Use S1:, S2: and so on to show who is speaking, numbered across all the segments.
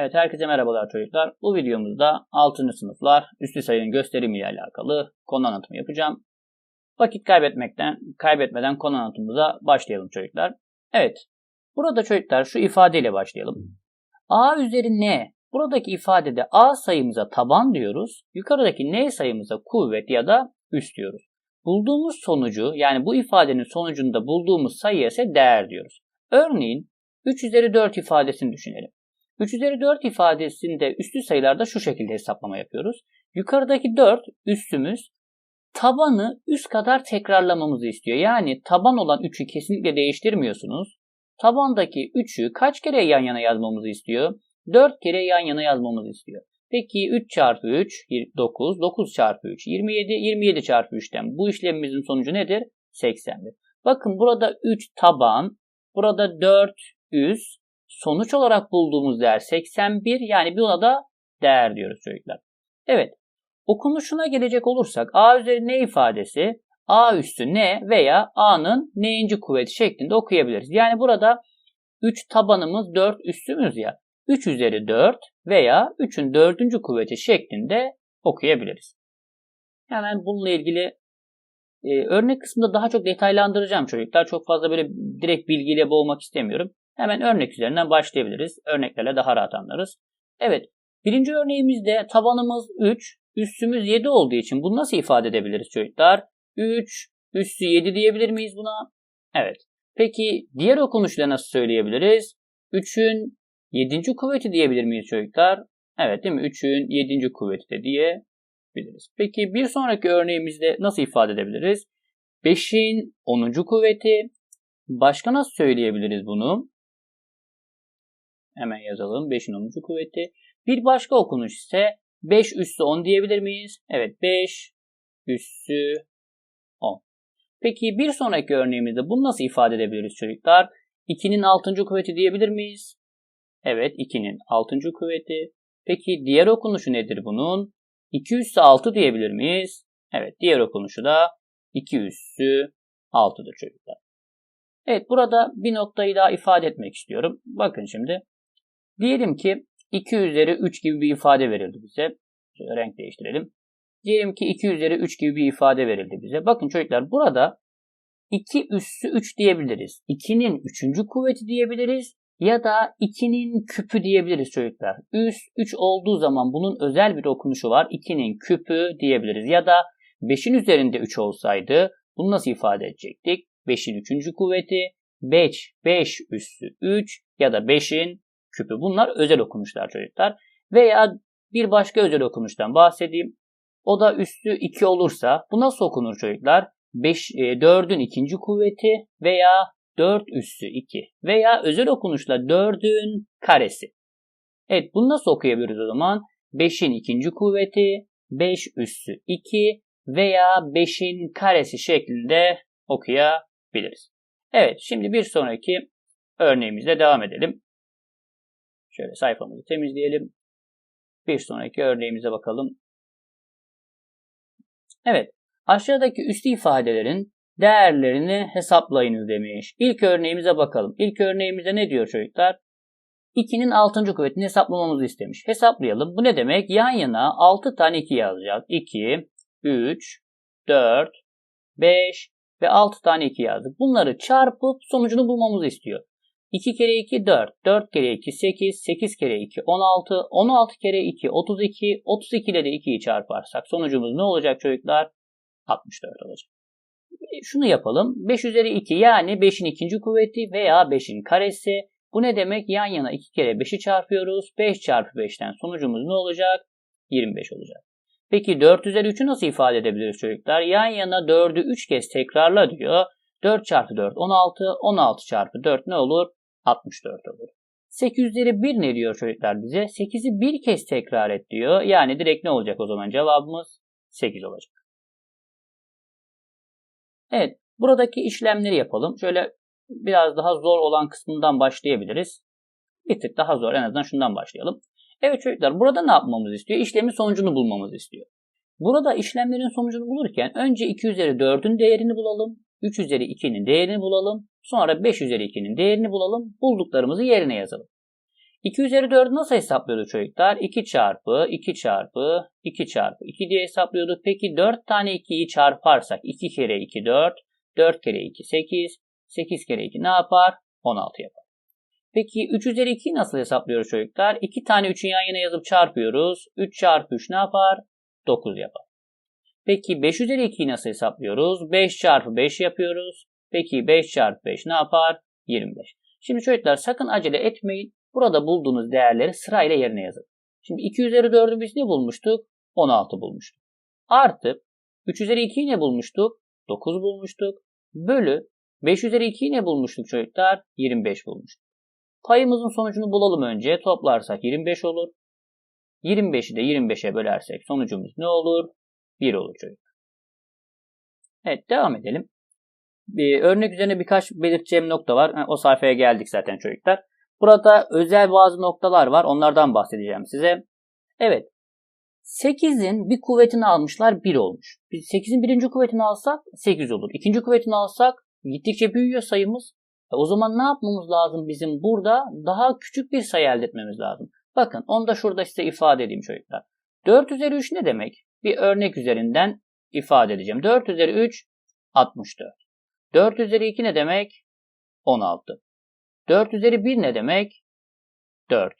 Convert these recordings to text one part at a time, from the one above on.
S1: Evet herkese merhabalar çocuklar. Bu videomuzda 6. sınıflar üstü sayının gösterimi ile alakalı konu anlatımı yapacağım. Vakit kaybetmekten, kaybetmeden konu anlatımımıza başlayalım çocuklar. Evet. Burada çocuklar şu ifadeyle başlayalım. A üzeri N. Buradaki ifadede A sayımıza taban diyoruz. Yukarıdaki N sayımıza kuvvet ya da üst diyoruz. Bulduğumuz sonucu yani bu ifadenin sonucunda bulduğumuz sayıya ise değer diyoruz. Örneğin 3 üzeri 4 ifadesini düşünelim. 3 üzeri 4 ifadesinde üstü sayılarda şu şekilde hesaplama yapıyoruz. Yukarıdaki 4 üstümüz tabanı üst kadar tekrarlamamızı istiyor. Yani taban olan 3'ü kesinlikle değiştirmiyorsunuz. Tabandaki 3'ü kaç kere yan yana yazmamızı istiyor? 4 kere yan yana yazmamızı istiyor. Peki 3 çarpı 3 9, 9 çarpı 3 27, 27 çarpı 3'ten bu işlemimizin sonucu nedir? 81. Bakın burada 3 taban, burada 4 üst, sonuç olarak bulduğumuz değer 81 yani buna da değer diyoruz çocuklar. Evet okunuşuna gelecek olursak a üzeri n ifadesi a üstü n veya a'nın n'inci kuvveti şeklinde okuyabiliriz. Yani burada 3 tabanımız 4 üstümüz ya 3 üzeri 4 veya 3'ün 4. kuvveti şeklinde okuyabiliriz. Hemen bununla ilgili e, örnek kısmında daha çok detaylandıracağım çocuklar. Çok fazla böyle direkt bilgiyle boğmak istemiyorum. Hemen örnek üzerinden başlayabiliriz. Örneklerle daha rahat anlarız. Evet, birinci örneğimizde tabanımız 3, üstümüz 7 olduğu için bunu nasıl ifade edebiliriz çocuklar? 3, üstü 7 diyebilir miyiz buna? Evet. Peki diğer okunuşla nasıl söyleyebiliriz? 3'ün 7. kuvveti diyebilir miyiz çocuklar? Evet değil mi? 3'ün 7. kuvveti de diyebiliriz. Peki bir sonraki örneğimizde nasıl ifade edebiliriz? 5'in 10. kuvveti. Başka nasıl söyleyebiliriz bunu? Hemen yazalım. 5'in 10. kuvveti. Bir başka okunuş ise 5 üssü 10 diyebilir miyiz? Evet 5 üssü 10. Peki bir sonraki örneğimizde bunu nasıl ifade edebiliriz çocuklar? 2'nin 6. kuvveti diyebilir miyiz? Evet 2'nin 6. kuvveti. Peki diğer okunuşu nedir bunun? 2 üssü 6 diyebilir miyiz? Evet diğer okunuşu da 2 üssü 6'dır çocuklar. Evet burada bir noktayı daha ifade etmek istiyorum. Bakın şimdi Diyelim ki 2 üzeri 3 gibi bir ifade verildi bize. Şöyle renk değiştirelim. Diyelim ki 2 üzeri 3 gibi bir ifade verildi bize. Bakın çocuklar burada 2 üssü 3 diyebiliriz. 2'nin 3. kuvveti diyebiliriz. Ya da 2'nin küpü diyebiliriz çocuklar. Üs 3 olduğu zaman bunun özel bir okunuşu var. 2'nin küpü diyebiliriz. Ya da 5'in üzerinde 3 olsaydı bunu nasıl ifade edecektik? 5'in 3. kuvveti 5, 5 üssü 3 ya da 5'in küpü. Bunlar özel okunuşlar çocuklar. Veya bir başka özel okunuştan bahsedeyim. O da üstü 2 olursa bu nasıl okunur çocuklar? 5, 4'ün e, ikinci kuvveti veya 4 üssü 2 veya özel okunuşla 4'ün karesi. Evet bunu nasıl okuyabiliriz o zaman? 5'in ikinci kuvveti 5 üssü 2 veya 5'in karesi şeklinde okuyabiliriz. Evet şimdi bir sonraki örneğimizle devam edelim. Şöyle sayfamızı temizleyelim. Bir sonraki örneğimize bakalım. Evet, aşağıdaki üstü ifadelerin değerlerini hesaplayınız demiş. İlk örneğimize bakalım. İlk örneğimizde ne diyor çocuklar? 2'nin 6. kuvvetini hesaplamamızı istemiş. Hesaplayalım. Bu ne demek? Yan yana 6 tane 2 yazacağız. 2, 3, 4, 5 ve 6 tane 2 yazdık. Bunları çarpıp sonucunu bulmamızı istiyor. 2 kere 2 4, 4 kere 2 8, 8 kere 2 16, 16 kere 2 32, 32 ile de 2'yi çarparsak sonucumuz ne olacak çocuklar? 64 olacak. Şunu yapalım. 5 üzeri 2 yani 5'in ikinci kuvveti veya 5'in karesi. Bu ne demek? Yan yana 2 kere 5'i çarpıyoruz. 5 çarpı 5'ten sonucumuz ne olacak? 25 olacak. Peki 4 üzeri 3'ü nasıl ifade edebiliriz çocuklar? Yan yana 4'ü 3 kez tekrarla diyor. 4 çarpı 4 16, 16 çarpı 4 ne olur? 64 olur. 8 üzeri 1 ne diyor çocuklar bize? 8'i bir kez tekrar et diyor. Yani direkt ne olacak o zaman cevabımız? 8 olacak. Evet buradaki işlemleri yapalım. Şöyle biraz daha zor olan kısmından başlayabiliriz. Bir tık daha zor en azından şundan başlayalım. Evet çocuklar burada ne yapmamızı istiyor? İşlemin sonucunu bulmamızı istiyor. Burada işlemlerin sonucunu bulurken önce 2 üzeri 4'ün değerini bulalım. 3 üzeri 2'nin değerini bulalım. Sonra 5 üzeri 2'nin değerini bulalım. Bulduklarımızı yerine yazalım. 2 üzeri 4'ü nasıl hesaplıyorduk çocuklar? 2 çarpı 2 çarpı 2 çarpı 2 diye hesaplıyorduk. Peki 4 tane 2'yi çarparsak 2 kere 2 4, 4 kere 2 8, 8 kere 2 ne yapar? 16 yapar. Peki 3 üzeri 2'yi nasıl hesaplıyoruz çocuklar? 2 tane 3'ü yan yana yazıp çarpıyoruz. 3 çarpı 3 ne yapar? 9 yapar. Peki 5 üzeri 2'yi nasıl hesaplıyoruz? 5 çarpı 5 yapıyoruz. Peki 5 çarpı 5 ne yapar? 25. Şimdi çocuklar sakın acele etmeyin. Burada bulduğunuz değerleri sırayla yerine yazın. Şimdi 2 üzeri 4'ü biz ne bulmuştuk? 16 bulmuştuk. Artı 3 üzeri 2'yi ne bulmuştuk? 9 bulmuştuk. Bölü 5 üzeri 2'yi ne bulmuştuk çocuklar? 25 bulmuştuk. Payımızın sonucunu bulalım önce. Toplarsak 25 olur. 25'i de 25'e bölersek sonucumuz ne olur? 1 olur çocuklar. Evet devam edelim. Bir örnek üzerine birkaç belirteceğim nokta var. O sayfaya geldik zaten çocuklar. Burada özel bazı noktalar var. Onlardan bahsedeceğim size. Evet. 8'in bir kuvvetini almışlar 1 olmuş. Biz 8'in birinci kuvvetini alsak 8 olur. İkinci kuvvetini alsak gittikçe büyüyor sayımız. E o zaman ne yapmamız lazım bizim burada? Daha küçük bir sayı elde etmemiz lazım. Bakın onu da şurada size ifade edeyim çocuklar. 4 üzeri 3 ne demek? Bir örnek üzerinden ifade edeceğim. 4 üzeri 3 64. 4 üzeri 2 ne demek? 16. 4 üzeri 1 ne demek? 4.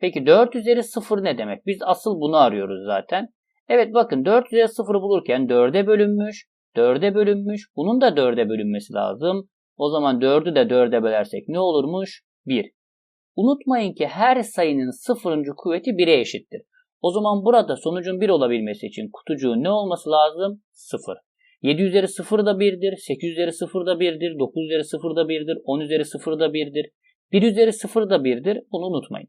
S1: Peki 4 üzeri 0 ne demek? Biz asıl bunu arıyoruz zaten. Evet bakın 4 üzeri 0'ı bulurken 4'e bölünmüş, 4'e bölünmüş. Bunun da 4'e bölünmesi lazım. O zaman 4'ü de 4'e bölersek ne olurmuş? 1. Unutmayın ki her sayının sıfırıncı kuvveti 1'e eşittir. O zaman burada sonucun 1 olabilmesi için kutucuğun ne olması lazım? 0. 7 üzeri 0 da 1'dir, 8 üzeri 0 da 1'dir, 9 üzeri 0 da 1'dir, 10 üzeri 0 da 1'dir, 1 üzeri 0 da 1'dir. Bunu unutmayın.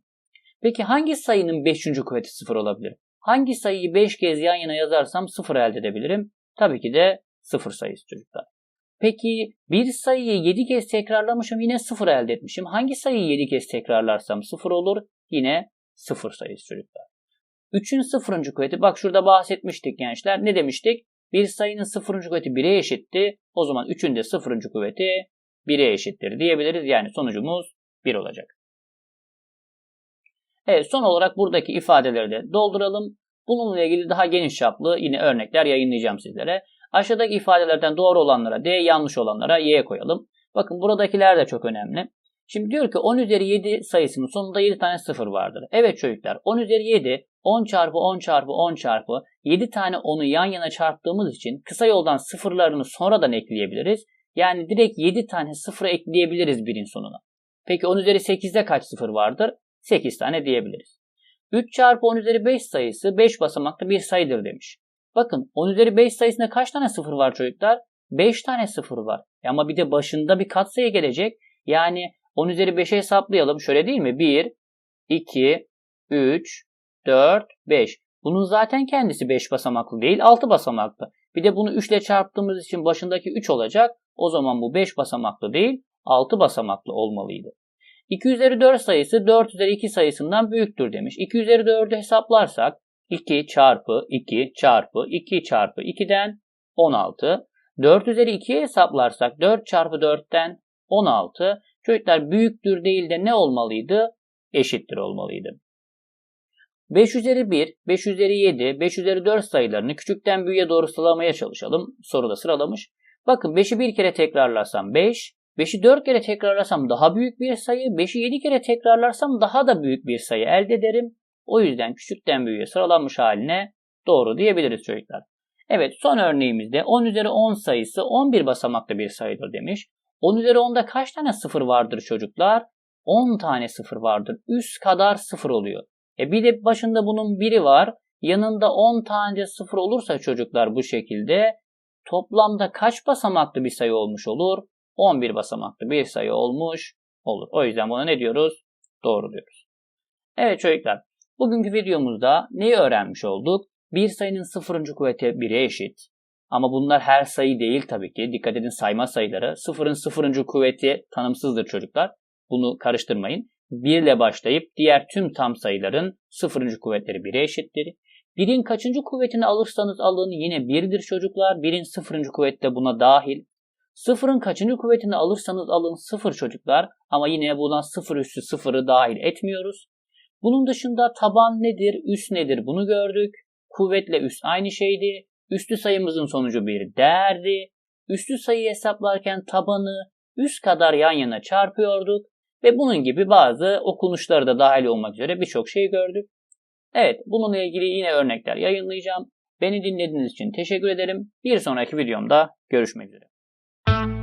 S1: Peki hangi sayının 5. kuvveti 0 olabilir? Hangi sayıyı 5 kez yan yana yazarsam 0 elde edebilirim? Tabii ki de 0 sayısı çocuklar. Peki bir sayıyı 7 kez tekrarlamışım yine 0 elde etmişim. Hangi sayıyı 7 kez tekrarlarsam 0 olur? Yine 0 sayısı çocuklar. 3'ün 0. kuvveti bak şurada bahsetmiştik gençler. Ne demiştik? Bir sayının 0. kuvveti 1'e eşitti. O zaman 3'ün de 0. kuvveti 1'e eşittir diyebiliriz. Yani sonucumuz 1 olacak. Evet son olarak buradaki ifadeleri de dolduralım. Bununla ilgili daha geniş çaplı yine örnekler yayınlayacağım sizlere. Aşağıdaki ifadelerden doğru olanlara D, yanlış olanlara Y koyalım. Bakın buradakiler de çok önemli. Şimdi diyor ki 10 üzeri 7 sayısının sonunda 7 tane sıfır vardır. Evet çocuklar 10 üzeri 7 10 çarpı 10 çarpı 10 çarpı 7 tane 10'u yan yana çarptığımız için kısa yoldan sıfırlarını sonradan ekleyebiliriz. Yani direkt 7 tane sıfır ekleyebiliriz birin sonuna. Peki 10 üzeri 8'de kaç sıfır vardır? 8 tane diyebiliriz. 3 çarpı 10 üzeri 5 sayısı 5 basamaklı bir sayıdır demiş. Bakın 10 üzeri 5 sayısında kaç tane sıfır var çocuklar? 5 tane sıfır var. E ama bir de başında bir katsayı gelecek. Yani 10 üzeri 5'e hesaplayalım. Şöyle değil mi? 1, 2, 3, 4, 5. Bunun zaten kendisi 5 basamaklı değil 6 basamaklı. Bir de bunu 3 ile çarptığımız için başındaki 3 olacak. O zaman bu 5 basamaklı değil 6 basamaklı olmalıydı. 2 üzeri 4 sayısı 4 üzeri 2 sayısından büyüktür demiş. 2 üzeri 4'ü hesaplarsak 2 çarpı 2 çarpı 2 çarpı 2'den 16. 4 üzeri 2'ye hesaplarsak 4 çarpı 4'ten 16. Çocuklar büyüktür değil de ne olmalıydı? Eşittir olmalıydı. 5 üzeri 1, 5 üzeri 7, 5 üzeri 4 sayılarını küçükten büyüğe doğru sıralamaya çalışalım. Soruda sıralamış. Bakın 5'i bir kere tekrarlarsam 5, 5'i 4 kere tekrarlarsam daha büyük bir sayı, 5'i 7 kere tekrarlarsam daha da büyük bir sayı elde ederim. O yüzden küçükten büyüğe sıralanmış haline doğru diyebiliriz çocuklar. Evet son örneğimizde 10 üzeri 10 sayısı 11 basamaklı bir sayıdır demiş. 10 üzeri 10'da kaç tane sıfır vardır çocuklar? 10 tane sıfır vardır. Üst kadar sıfır oluyor. E bir de başında bunun biri var. Yanında 10 tane sıfır olursa çocuklar bu şekilde toplamda kaç basamaklı bir sayı olmuş olur? 11 basamaklı bir sayı olmuş olur. O yüzden buna ne diyoruz? Doğru diyoruz. Evet çocuklar bugünkü videomuzda neyi öğrenmiş olduk? Bir sayının sıfırıncı kuvveti 1'e eşit. Ama bunlar her sayı değil tabii ki. Dikkat edin sayma sayıları. Sıfırın sıfırıncı kuvveti tanımsızdır çocuklar. Bunu karıştırmayın. 1 ile başlayıp diğer tüm tam sayıların sıfırıncı kuvvetleri 1'e eşittir. Birin kaçıncı kuvvetini alırsanız alın yine 1'dir çocuklar. Birin sıfırıncı kuvveti de buna dahil. Sıfırın kaçıncı kuvvetini alırsanız alın sıfır çocuklar ama yine buradan sıfır üstü sıfırı dahil etmiyoruz. Bunun dışında taban nedir, üst nedir bunu gördük. Kuvvetle üst aynı şeydi. Üstü sayımızın sonucu bir değerdi. Üstü sayı hesaplarken tabanı üst kadar yan yana çarpıyorduk. Ve bunun gibi bazı okunuşları da dahil olmak üzere birçok şey gördük. Evet bununla ilgili yine örnekler yayınlayacağım. Beni dinlediğiniz için teşekkür ederim. Bir sonraki videomda görüşmek üzere.